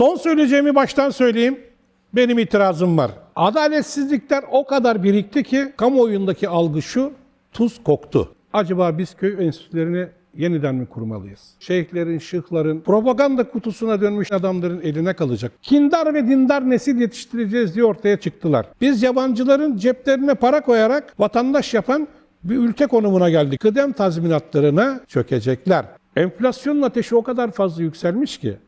Son söyleyeceğimi baştan söyleyeyim. Benim itirazım var. Adaletsizlikler o kadar birikti ki kamuoyundaki algı şu, tuz koktu. Acaba biz köy enstitülerini yeniden mi kurmalıyız? Şeyhlerin, şıhların, propaganda kutusuna dönmüş adamların eline kalacak. Kindar ve dindar nesil yetiştireceğiz diye ortaya çıktılar. Biz yabancıların ceplerine para koyarak vatandaş yapan bir ülke konumuna geldik. Kıdem tazminatlarına çökecekler. Enflasyonun ateşi o kadar fazla yükselmiş ki.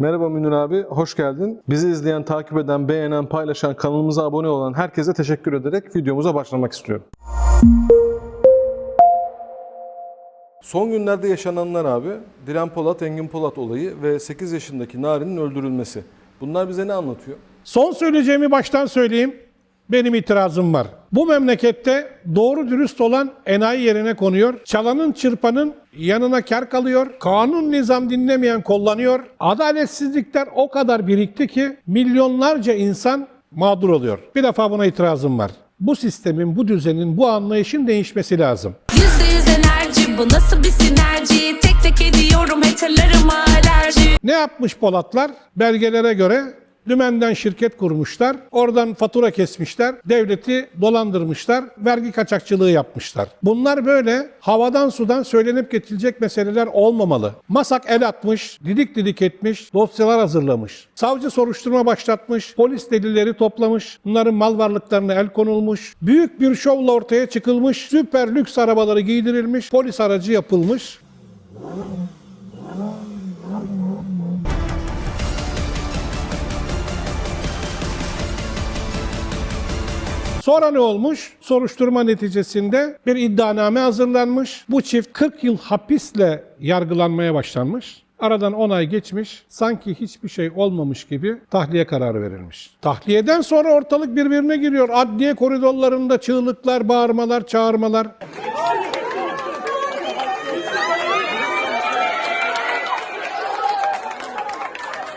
Merhaba Münir abi, hoş geldin. Bizi izleyen, takip eden, beğenen, paylaşan, kanalımıza abone olan herkese teşekkür ederek videomuza başlamak istiyorum. Son günlerde yaşananlar abi, Dilan Polat, Engin Polat olayı ve 8 yaşındaki Nari'nin öldürülmesi. Bunlar bize ne anlatıyor? Son söyleyeceğimi baştan söyleyeyim. Benim itirazım var. Bu memlekette doğru dürüst olan enayi yerine konuyor. Çalanın çırpanın yanına kar kalıyor. Kanun nizam dinlemeyen kullanıyor. Adaletsizlikler o kadar birikti ki milyonlarca insan mağdur oluyor. Bir defa buna itirazım var. Bu sistemin, bu düzenin, bu anlayışın değişmesi lazım. Yüzde yüz enerji bu nasıl bir sinerji Tek tek ediyorum haterlarıma alerji Ne yapmış Polatlar? Belgelere göre dümenden şirket kurmuşlar. Oradan fatura kesmişler. Devleti dolandırmışlar. Vergi kaçakçılığı yapmışlar. Bunlar böyle havadan sudan söylenip geçilecek meseleler olmamalı. Masak el atmış, didik didik etmiş, dosyalar hazırlamış. Savcı soruşturma başlatmış, polis delilleri toplamış. Bunların mal varlıklarına el konulmuş. Büyük bir şovla ortaya çıkılmış. Süper lüks arabaları giydirilmiş. Polis aracı yapılmış. Sonra ne olmuş? Soruşturma neticesinde bir iddianame hazırlanmış. Bu çift 40 yıl hapisle yargılanmaya başlanmış. Aradan 10 ay geçmiş, sanki hiçbir şey olmamış gibi tahliye kararı verilmiş. Tahliyeden sonra ortalık birbirine giriyor. Adliye koridorlarında çığlıklar, bağırmalar, çağırmalar.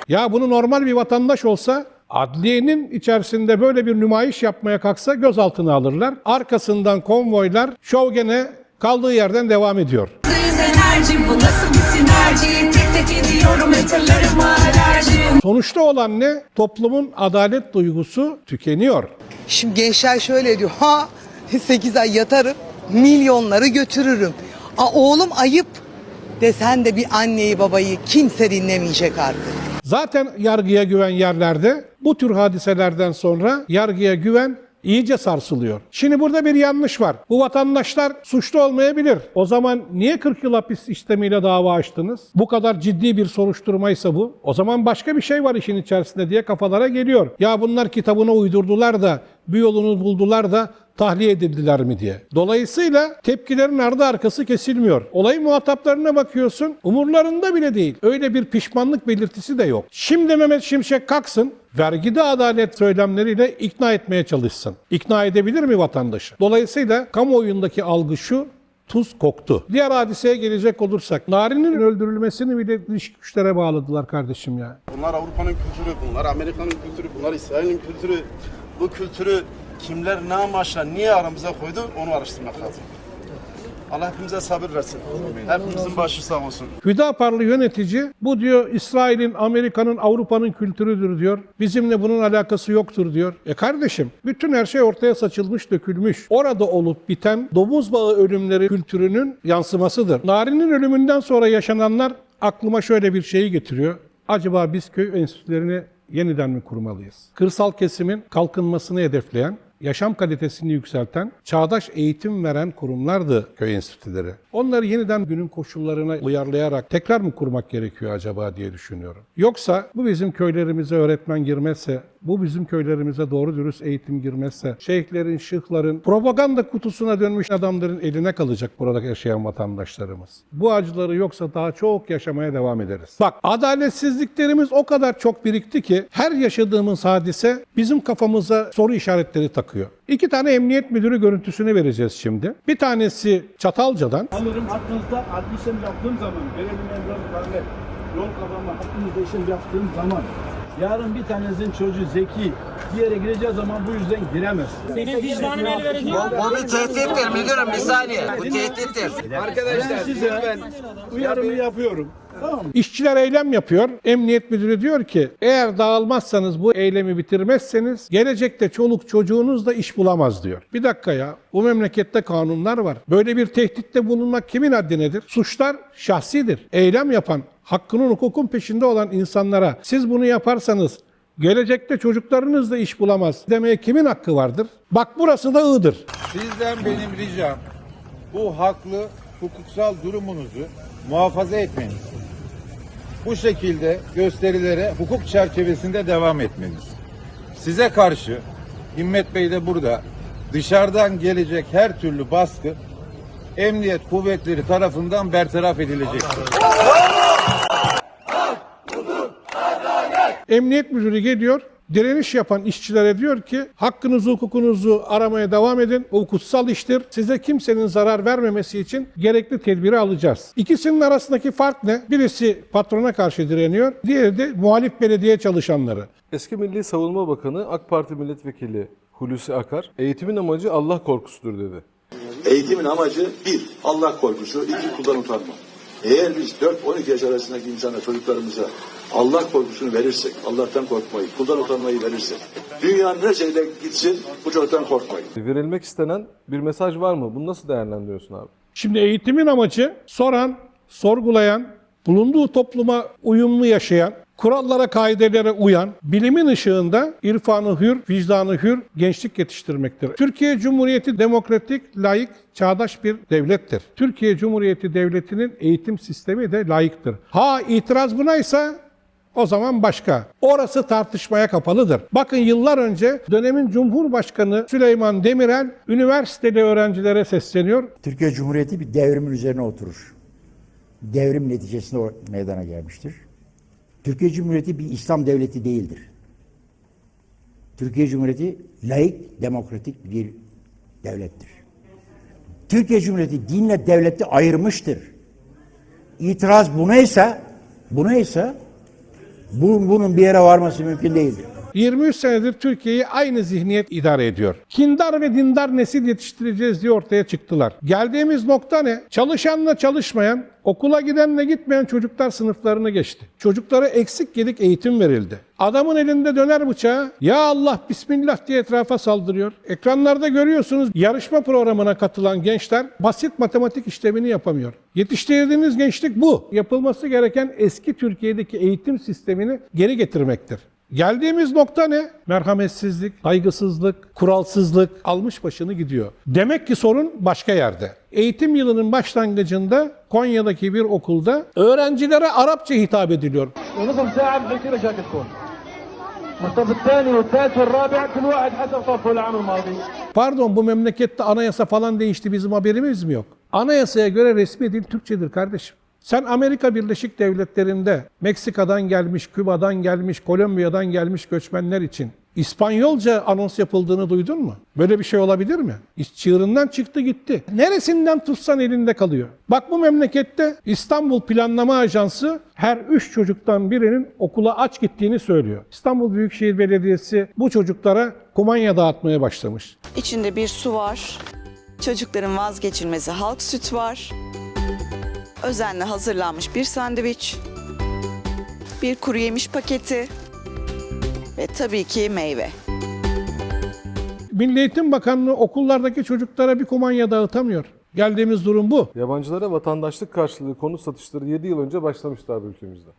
Ya bunu normal bir vatandaş olsa adliyenin içerisinde böyle bir nümayiş yapmaya kalksa gözaltına alırlar. Arkasından konvoylar şov gene kaldığı yerden devam ediyor. Yüzde yüz enerji bu nasıl bir sinerji Tek tek ediyorum haterlarıma alerji Sonuçta olan ne? Toplumun adalet duygusu tükeniyor. Şimdi gençler şöyle diyor. Ha 8 ay yatarım, milyonları götürürüm. A oğlum ayıp desen de bir anneyi babayı kimse dinlemeyecek artık. Zaten yargıya güven yerlerde bu tür hadiselerden sonra yargıya güven iyice sarsılıyor. Şimdi burada bir yanlış var. Bu vatandaşlar suçlu olmayabilir. O zaman niye 40 yıl hapis istemiyle dava açtınız? Bu kadar ciddi bir soruşturmaysa bu. O zaman başka bir şey var işin içerisinde diye kafalara geliyor. Ya bunlar kitabına uydurdular da bir yolunu buldular da tahliye edildiler mi diye. Dolayısıyla tepkilerin ardı arkası kesilmiyor. Olayın muhataplarına bakıyorsun, umurlarında bile değil. Öyle bir pişmanlık belirtisi de yok. Şimdi Mehmet Şimşek kalksın, vergide adalet söylemleriyle ikna etmeye çalışsın. İkna edebilir mi vatandaşı? Dolayısıyla kamuoyundaki algı şu, tuz koktu. Diğer hadiseye gelecek olursak, Nari'nin öldürülmesini bile dış güçlere bağladılar kardeşim ya. Bunlar Avrupa'nın kültürü, bunlar Amerika'nın kültürü, bunlar İsrail'in kültürü. Bu kültürü kimler ne amaçla, niye aramıza koydu onu araştırmak lazım. Allah hepimize sabır versin. Hepimizin başı sağ olsun. Hüdaparlı yönetici bu diyor İsrail'in, Amerika'nın, Avrupa'nın kültürüdür diyor. Bizimle bunun alakası yoktur diyor. E kardeşim bütün her şey ortaya saçılmış, dökülmüş. Orada olup biten domuz bağı ölümleri kültürünün yansımasıdır. Nari'nin ölümünden sonra yaşananlar aklıma şöyle bir şeyi getiriyor. Acaba biz köy enstitülerini yeniden mi kurmalıyız? Kırsal kesimin kalkınmasını hedefleyen, yaşam kalitesini yükselten, çağdaş eğitim veren kurumlardı köy enstitüleri. Onları yeniden günün koşullarına uyarlayarak tekrar mı kurmak gerekiyor acaba diye düşünüyorum. Yoksa bu bizim köylerimize öğretmen girmezse, bu bizim köylerimize doğru dürüst eğitim girmezse, şeyhlerin, şıhların, propaganda kutusuna dönmüş adamların eline kalacak burada yaşayan vatandaşlarımız. Bu acıları yoksa daha çok yaşamaya devam ederiz. Bak adaletsizliklerimiz o kadar çok birikti ki her yaşadığımız hadise bizim kafamıza soru işaretleri takıyor. İki tane emniyet müdürü görüntüsünü vereceğiz şimdi. Bir tanesi Çatalca'dan, Sanırım hakkınızda adli işlem yaptığım zaman, görevli memurları karnet, yol kavramı hakkınızda işlem yaptığım zaman yarın bir tanenizin çocuğu zeki bir yere gireceği zaman bu yüzden giremez. Senin vicdanın el verecek. Bu bir tehdittir müdürüm bir saniye. Bu tehdittir. ben size uyarımı yapıyorum. Tamam. İşçiler eylem yapıyor. Emniyet müdürü diyor ki eğer dağılmazsanız bu eylemi bitirmezseniz gelecekte çoluk çocuğunuz da iş bulamaz diyor. Bir dakika ya bu memlekette kanunlar var. Böyle bir tehditte bulunmak kimin haddinedir? Suçlar şahsidir. Eylem yapan, hakkının hukukun peşinde olan insanlara siz bunu yaparsanız gelecekte çocuklarınız da iş bulamaz demeye kimin hakkı vardır? Bak burası da Iğdır. Sizden benim ricam bu haklı hukuksal durumunuzu muhafaza etmeniz. Bu şekilde gösterilere hukuk çerçevesinde devam etmeniz. Size karşı Himmet Bey de burada dışarıdan gelecek her türlü baskı emniyet kuvvetleri tarafından bertaraf edilecektir. Emniyet müdürü geliyor, direniş yapan işçilere diyor ki hakkınızı hukukunuzu aramaya devam edin. Bu kutsal iştir. Size kimsenin zarar vermemesi için gerekli tedbiri alacağız. İkisinin arasındaki fark ne? Birisi patrona karşı direniyor, diğeri de muhalif belediye çalışanları. Eski Milli Savunma Bakanı AK Parti Milletvekili Hulusi Akar, eğitimin amacı Allah korkusudur dedi. Eğitimin amacı bir, Allah korkusu, iki, kuldan utanma. Eğer biz 4-12 yaş arasındaki insana, çocuklarımıza Allah korkusunu verirsek, Allah'tan korkmayı, kuldan utanmayı verirsek, dünyanın her gitsin, bu çocuktan korkmayın. Verilmek istenen bir mesaj var mı? Bunu nasıl değerlendiriyorsun abi? Şimdi eğitimin amacı soran, sorgulayan, bulunduğu topluma uyumlu yaşayan, kurallara, kaidelere uyan, bilimin ışığında irfanı hür, vicdanı hür gençlik yetiştirmektir. Türkiye Cumhuriyeti demokratik, layık, çağdaş bir devlettir. Türkiye Cumhuriyeti Devleti'nin eğitim sistemi de layıktır. Ha itiraz bunaysa o zaman başka. Orası tartışmaya kapalıdır. Bakın yıllar önce dönemin Cumhurbaşkanı Süleyman Demirel üniversiteli öğrencilere sesleniyor. Türkiye Cumhuriyeti bir devrimin üzerine oturur. Devrim neticesinde o meydana gelmiştir. Türkiye Cumhuriyeti bir İslam devleti değildir. Türkiye Cumhuriyeti laik, demokratik bir devlettir. Türkiye Cumhuriyeti dinle devleti ayırmıştır. İtiraz buna ise, buna ise bunun, bunun bir yere varması mümkün değildir. 23 senedir Türkiye'yi aynı zihniyet idare ediyor. Kindar ve dindar nesil yetiştireceğiz diye ortaya çıktılar. Geldiğimiz nokta ne? Çalışanla çalışmayan, okula gidenle gitmeyen çocuklar sınıflarını geçti. Çocuklara eksik gedik eğitim verildi. Adamın elinde döner bıçağı, ya Allah bismillah diye etrafa saldırıyor. Ekranlarda görüyorsunuz yarışma programına katılan gençler basit matematik işlemini yapamıyor. Yetiştirdiğiniz gençlik bu. Yapılması gereken eski Türkiye'deki eğitim sistemini geri getirmektir. Geldiğimiz nokta ne? Merhametsizlik, saygısızlık, kuralsızlık almış başını gidiyor. Demek ki sorun başka yerde. Eğitim yılının başlangıcında Konya'daki bir okulda öğrencilere Arapça hitap ediliyor. Pardon bu memlekette anayasa falan değişti bizim haberimiz mi yok? Anayasaya göre resmi dil Türkçedir kardeşim. Sen Amerika Birleşik Devletleri'nde Meksika'dan gelmiş, Küba'dan gelmiş, Kolombiya'dan gelmiş göçmenler için İspanyolca anons yapıldığını duydun mu? Böyle bir şey olabilir mi? İş çığırından çıktı gitti. Neresinden tutsan elinde kalıyor. Bak bu memlekette İstanbul Planlama Ajansı her üç çocuktan birinin okula aç gittiğini söylüyor. İstanbul Büyükşehir Belediyesi bu çocuklara kumanya dağıtmaya başlamış. İçinde bir su var. Çocukların vazgeçilmezi halk süt var. Özenle hazırlanmış bir sandviç. Bir kuru yemiş paketi. Ve tabii ki meyve. Milli Eğitim Bakanlığı okullardaki çocuklara bir kumanya dağıtamıyor. Geldiğimiz durum bu. Yabancılara vatandaşlık karşılığı konut satışları 7 yıl önce başlamıştı abi ülkemizde.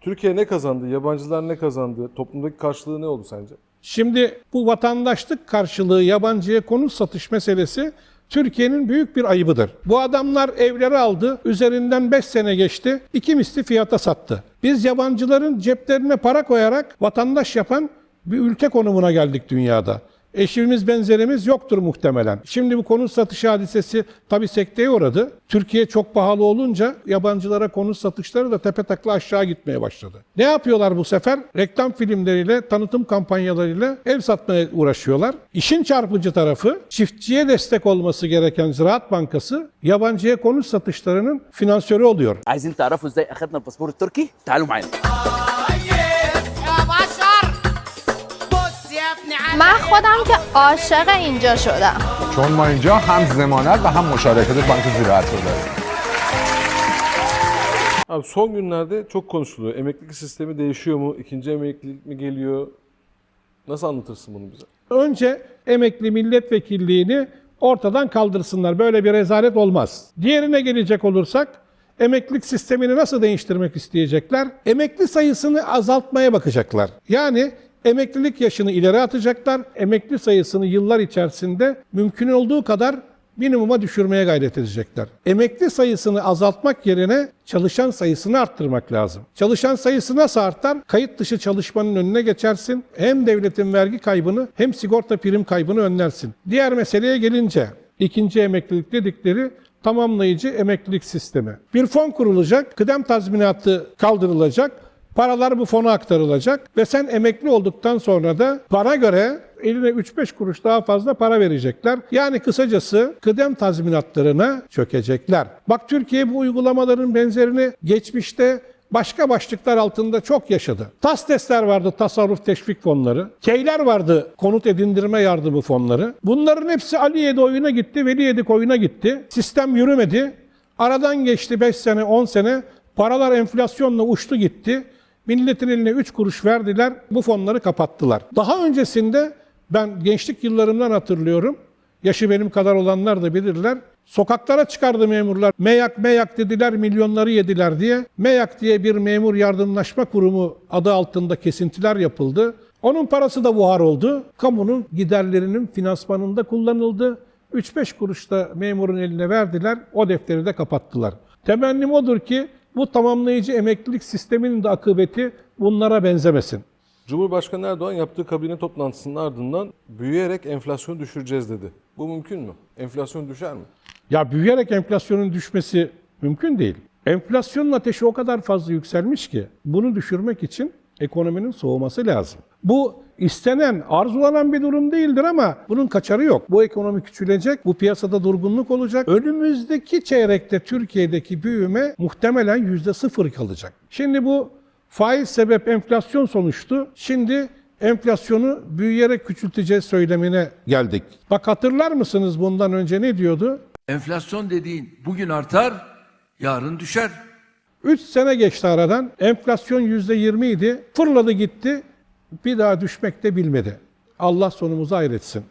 Türkiye ne kazandı? Yabancılar ne kazandı? Toplumdaki karşılığı ne oldu sence? Şimdi bu vatandaşlık karşılığı yabancıya konut satış meselesi Türkiye'nin büyük bir ayıbıdır. Bu adamlar evleri aldı, üzerinden 5 sene geçti, iki misli fiyata sattı. Biz yabancıların ceplerine para koyarak vatandaş yapan bir ülke konumuna geldik dünyada Eşimiz benzerimiz yoktur muhtemelen. Şimdi bu konut satışı hadisesi tabii sekteye uğradı. Türkiye çok pahalı olunca yabancılara konut satışları da tepe takla aşağı gitmeye başladı. Ne yapıyorlar bu sefer? Reklam filmleriyle, tanıtım kampanyalarıyla ev satmaya uğraşıyorlar. İşin çarpıcı tarafı çiftçiye destek olması gereken Ziraat Bankası yabancıya konut satışlarının finansörü oluyor. عايزين تعرفوا ازاي اخذنا الباسبور التركي تعالوا معانا من خودم که عاشق اینجا شدم چون ما اینجا هم ضمانت و هم مشارکت بانک زراعت رو داریم Abi son günlerde çok konuşuluyor. Emeklilik sistemi değişiyor mu? İkinci emeklilik mi geliyor? Nasıl anlatırsın bunu bize? Önce emekli milletvekilliğini ortadan kaldırsınlar. Böyle bir rezalet olmaz. Diğerine gelecek olursak emeklilik sistemini nasıl değiştirmek isteyecekler? Emekli sayısını azaltmaya bakacaklar. Yani emeklilik yaşını ileri atacaklar. Emekli sayısını yıllar içerisinde mümkün olduğu kadar minimuma düşürmeye gayret edecekler. Emekli sayısını azaltmak yerine çalışan sayısını arttırmak lazım. Çalışan sayısı nasıl artar? Kayıt dışı çalışmanın önüne geçersin. Hem devletin vergi kaybını hem sigorta prim kaybını önlersin. Diğer meseleye gelince ikinci emeklilik dedikleri tamamlayıcı emeklilik sistemi. Bir fon kurulacak, kıdem tazminatı kaldırılacak, Paralar bu fona aktarılacak ve sen emekli olduktan sonra da para göre eline 3-5 kuruş daha fazla para verecekler. Yani kısacası kıdem tazminatlarına çökecekler. Bak Türkiye bu uygulamaların benzerini geçmişte başka başlıklar altında çok yaşadı. TASTES'ler vardı, tasarruf teşvik fonları. Keyler vardı, konut edindirme yardımı fonları. Bunların hepsi Ali Yedi oyuna gitti, Veli Yedik oyuna gitti. Sistem yürümedi. Aradan geçti 5 sene, 10 sene. Paralar enflasyonla uçtu gitti. Milletin eline 3 kuruş verdiler, bu fonları kapattılar. Daha öncesinde ben gençlik yıllarımdan hatırlıyorum. Yaşı benim kadar olanlar da bilirler. Sokaklara çıkardı memurlar. Meyak meyak dediler, milyonları yediler diye. Meyak diye bir memur yardımlaşma kurumu adı altında kesintiler yapıldı. Onun parası da buhar oldu. Kamunun giderlerinin finansmanında kullanıldı. 3-5 kuruş da memurun eline verdiler. O defteri de kapattılar. Temennim odur ki bu tamamlayıcı emeklilik sisteminin de akıbeti bunlara benzemesin. Cumhurbaşkanı Erdoğan yaptığı kabine toplantısının ardından büyüyerek enflasyonu düşüreceğiz dedi. Bu mümkün mü? Enflasyon düşer mi? Ya büyüyerek enflasyonun düşmesi mümkün değil. Enflasyonun ateşi o kadar fazla yükselmiş ki bunu düşürmek için ekonominin soğuması lazım. Bu istenen, arzulanan bir durum değildir ama bunun kaçarı yok. Bu ekonomi küçülecek, bu piyasada durgunluk olacak. Önümüzdeki çeyrekte Türkiye'deki büyüme muhtemelen yüzde sıfır kalacak. Şimdi bu faiz sebep enflasyon sonuçtu. Şimdi enflasyonu büyüyerek küçülteceğiz söylemine geldik. Bak hatırlar mısınız bundan önce ne diyordu? Enflasyon dediğin bugün artar, yarın düşer. 3 sene geçti aradan. Enflasyon %20 idi. Fırladı gitti. Bir daha düşmek de bilmedi. Allah sonumuzu hayretsin.